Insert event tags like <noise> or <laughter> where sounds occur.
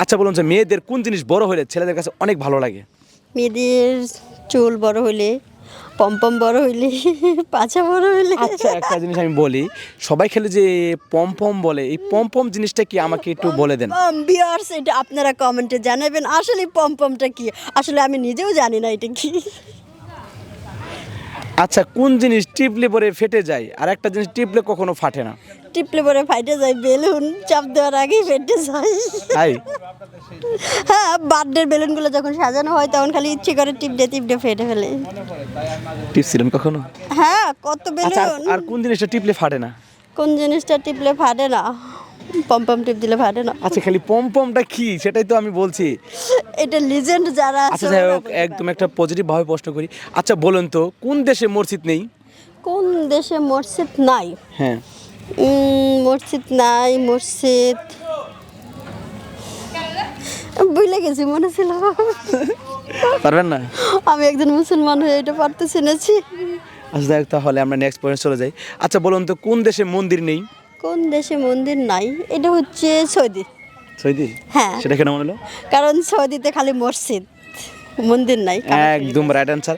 আচ্ছা বলুন যে মেয়েদের কোন জিনিস বড় হলে ছেলেদের কাছে অনেক ভালো লাগে? মেয়েদের চুল বড় হইলে পম্পম বড় হইলে <laughs> পাছা বড় হইলে আচ্ছা একটা জিনিস আমি বলি সবাই খেলে যে পম পম বলে এই পম পম জিনিসটা কি আমাকে একটু বলে দেন? বিয়ার্স এটা আপনারা কমেন্টে জানাবেন আসলে পম্পমটা কি? আসলে আমি নিজেও জানি না এটা কি। আচ্ছা কোন জিনিস টিপলে পরে ফেটে যায় আর একটা জিনিস টিপলে কখনো ফাটে না? টিপলে পরে ফাইটে যায় বেলুন চাপ দেওয়ার আগেই ফেটে যায়। তাই? হ্যাঁ বার্থডের বেলুনগুলো যখন সাজানো হয় তখন খালি ইচ্ছে করে টিপ দিয়ে টিপ ফেটে ফেলে। টিপছিলেন কখনো? হ্যাঁ কত আচ্ছা বেলুন? আর কোন জিনিসটা টিপলে ফাটে না? কোন জিনিসটা টিপলে ফাটে না? পম্পম টিপ দিলে ফাটে না। আচ্ছা খালি পম পমটা কি? সেটাই তো আমি বলছি। এটা লিজেন্ড যারা আছে আচ্ছা যাই হোক একদম একটা পজিটিভ ভাবে প্রশ্ন করি। আচ্ছা বলুন তো কোন দেশে মসজিদ নেই? কোন দেশে মসজিদ নাই? হ্যাঁ। মসজিদ নাই মসজিদ বুঝলে গেছি মনে ছিল। পারবেন না? আমি একজন মুসলমান হয়ে এটা পারতে শুনেছি। আচ্ছা যাই তাহলে আমরা নেক্সট পয়েন্ট চলে যাই। আচ্ছা বলুন তো কোন দেশে মন্দির নেই? কোন দেশে মন্দির নাই? এটা হচ্ছে সৌদি। সৌদি? হ্যাঁ। সেটা কেন মনে হলো? কারণ সৌদিতে খালি মসজিদ মন্দির নাই। একদম রাইট অ্যান্সার